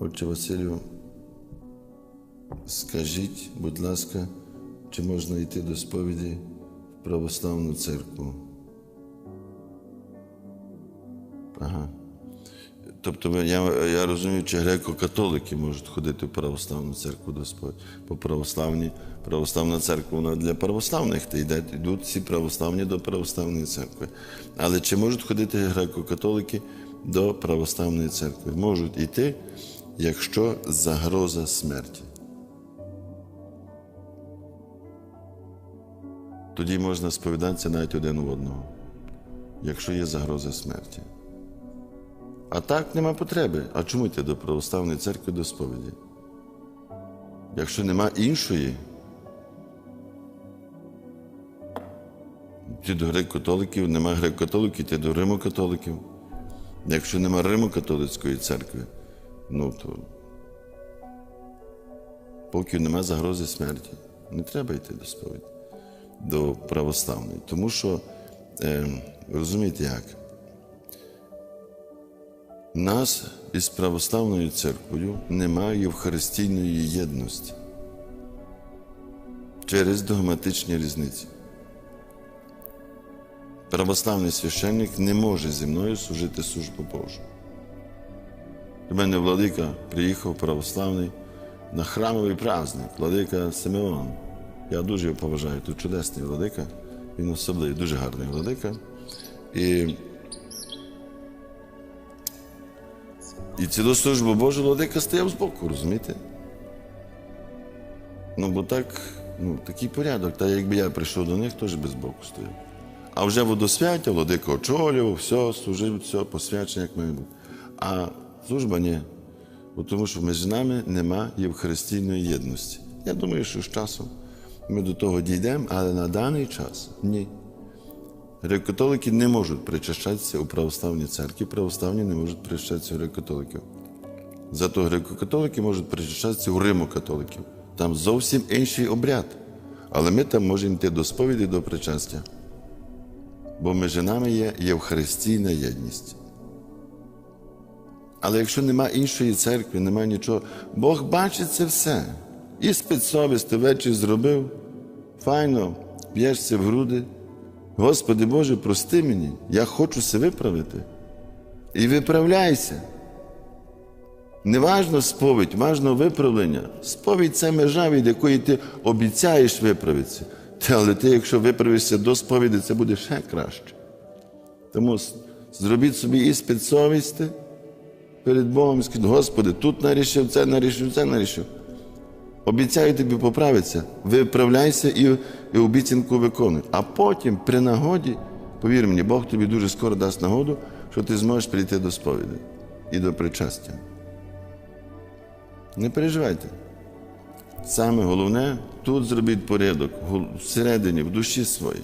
Отче Василю, скажіть, будь ласка, чи можна йти до сповіді в православну церкву? Ага. Тобто я, я розумію, чи греко-католики можуть ходити в православну церкву до сповіді. По православній, православна церква вона для православних, та йде, йдуть всі православні до православної церкви. Але чи можуть ходити греко-католики до православної церкви? Можуть йти, якщо загроза смерті. Тоді можна сповідатися навіть один у одного, якщо є загроза смерті. А так нема потреби. А чому йти до православної церкви до сповіді? Якщо нема іншої, ти до греко-католиків, нема греко-католиків, ти до римо-католиків. Якщо нема римо-католицької церкви, ну то поки нема загрози смерті, не треба йти до сповіді, до православної. Тому що, е, розумієте як? Нас із православною церквою немає євхаристійної єдності через догматичні різниці. Православний священник не може зі мною служити службу Божу. До мене владика приїхав православний на храмовий праздник, владика Симеон. Я дуже його поважаю, тут чудесний владика, він особливий, дуже гарний владика. І І цілу службу Божу владика стояв збоку, розумієте? Ну, бо так, ну, такий порядок. Та якби я прийшов до них, теж би збоку стояв. А вже водосвяття, владика очолював, все, служив, все, посвячення, як має бути. А служба ні. Бо тому що між нами нема євхаристійної єдності. Я думаю, що з часом ми до того дійдемо, але на даний час ні. Греко-католики не можуть причащатися у православній церкві, православні не можуть причащатися у греко-католиків. Зато греко-католики можуть причащатися у римо-католиків. Там зовсім інший обряд. Але ми там можемо йти до сповіді, до причастя. Бо між нами є євхаристійна єдність. Але якщо нема іншої церкви, нема нічого, Бог бачить це все. І спецсовість вечір зробив, файно, б'єшся в груди. Господи Боже, прости мені, я хочу це виправити. І виправляйся. Не важно сповідь, важно виправлення. Сповідь це межа, від якої ти обіцяєш виправитися. Але ти, якщо виправишся до сповіді, це буде ще краще. Тому зробіть собі іспит совісті перед Богом і скажіть, Господи, тут нарішив, це нарішив, це нарішив. Обіцяю тобі поправитися, виправляйся і, і обіцянку виконуй. А потім, при нагоді, повір мені, Бог тобі дуже скоро дасть нагоду, що ти зможеш прийти до сповіді і до причастя. Не переживайте. Саме головне тут зробіть порядок всередині, в душі своїй.